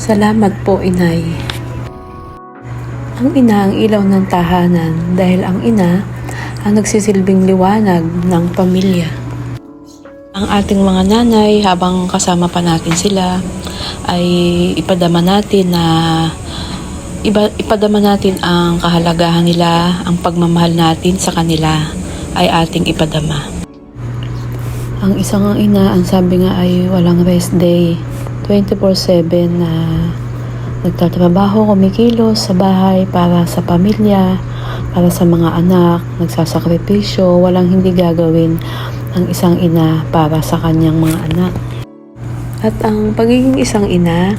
Salamat po, inay. Ang ina ang ilaw ng tahanan dahil ang ina ang nagsisilbing liwanag ng pamilya. Ang ating mga nanay habang kasama pa natin sila ay ipadama natin na iba, ipadama natin ang kahalagahan nila, ang pagmamahal natin sa kanila ay ating ipadama. Ang isang ina, ang sabi nga ay walang rest day. 24-7 na nagtatrabaho, kumikilos sa bahay para sa pamilya, para sa mga anak, nagsasakripisyo, walang hindi gagawin ang isang ina para sa kanyang mga anak. At ang pagiging isang ina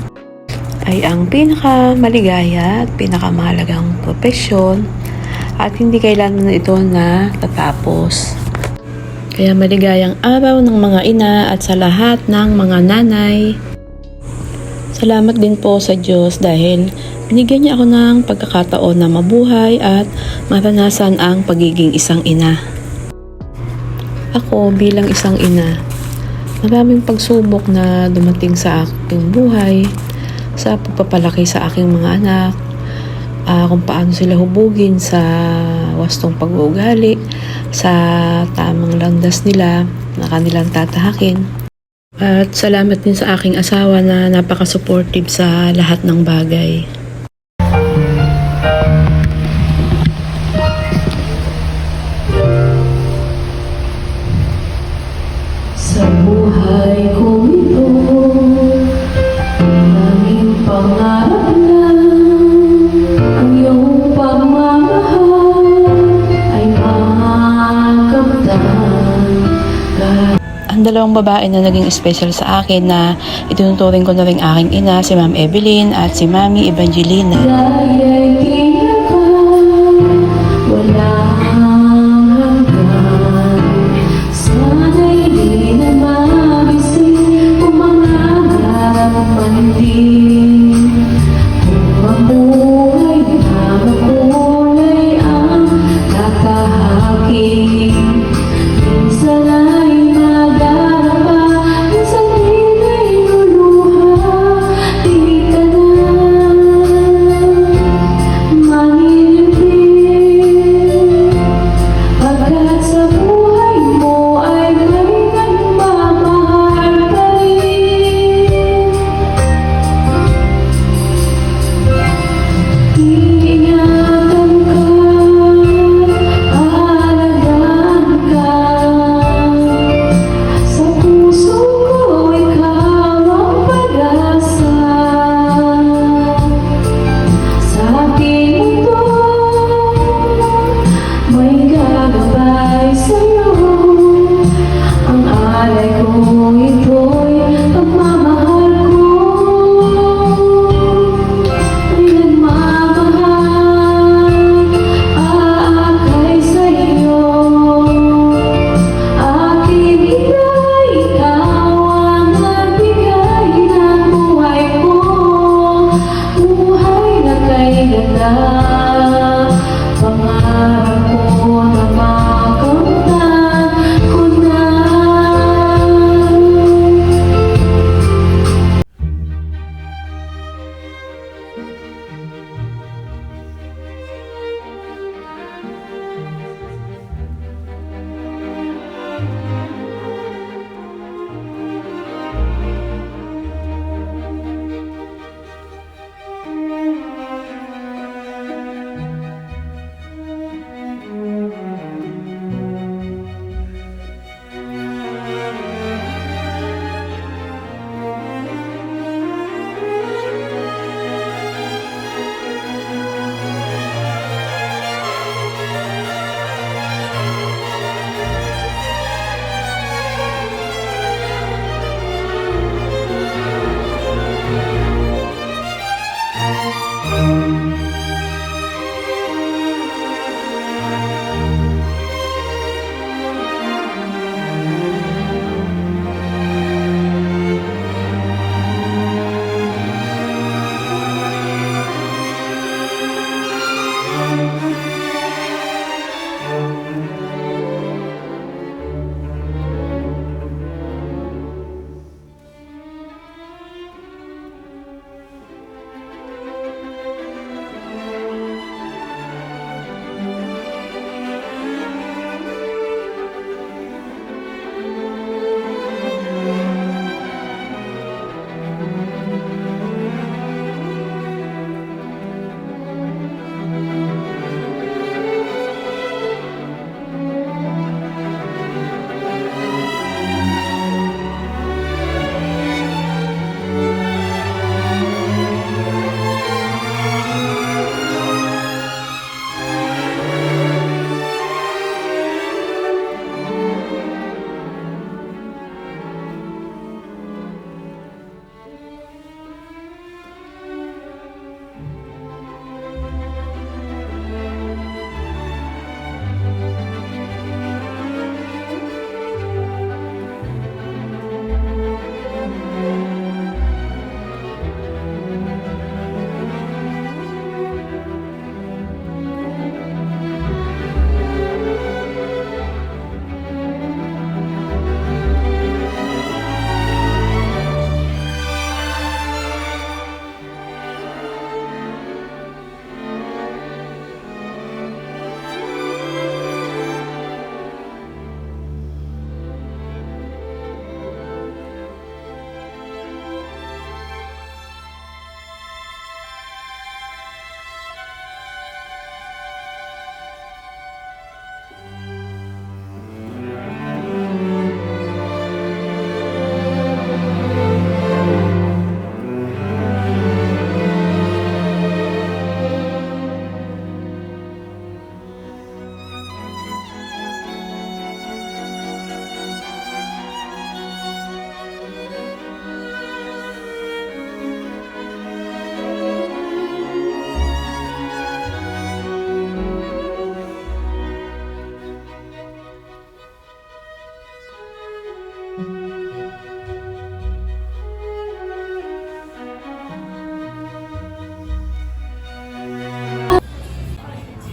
ay ang pinaka maligaya at pinakamahalagang profesyon at hindi kailanman ito na tatapos. Kaya maligayang araw ng mga ina at sa lahat ng mga nanay. Salamat din po sa Diyos dahil binigyan niya ako ng pagkakataon na mabuhay at maranasan ang pagiging isang ina. Ako bilang isang ina, maraming pagsubok na dumating sa aking buhay, sa pagpapalaki sa aking mga anak, ah, kung paano sila hubugin sa wastong pag-uugali, sa tamang landas nila na kanilang tatahakin. At salamat din sa aking asawa na napaka-supportive sa lahat ng bagay. Dalawang babae na naging special sa akin na itinuturing ko na rin aking ina, si Ma'am Evelyn at si Mami Evangelina. Dahil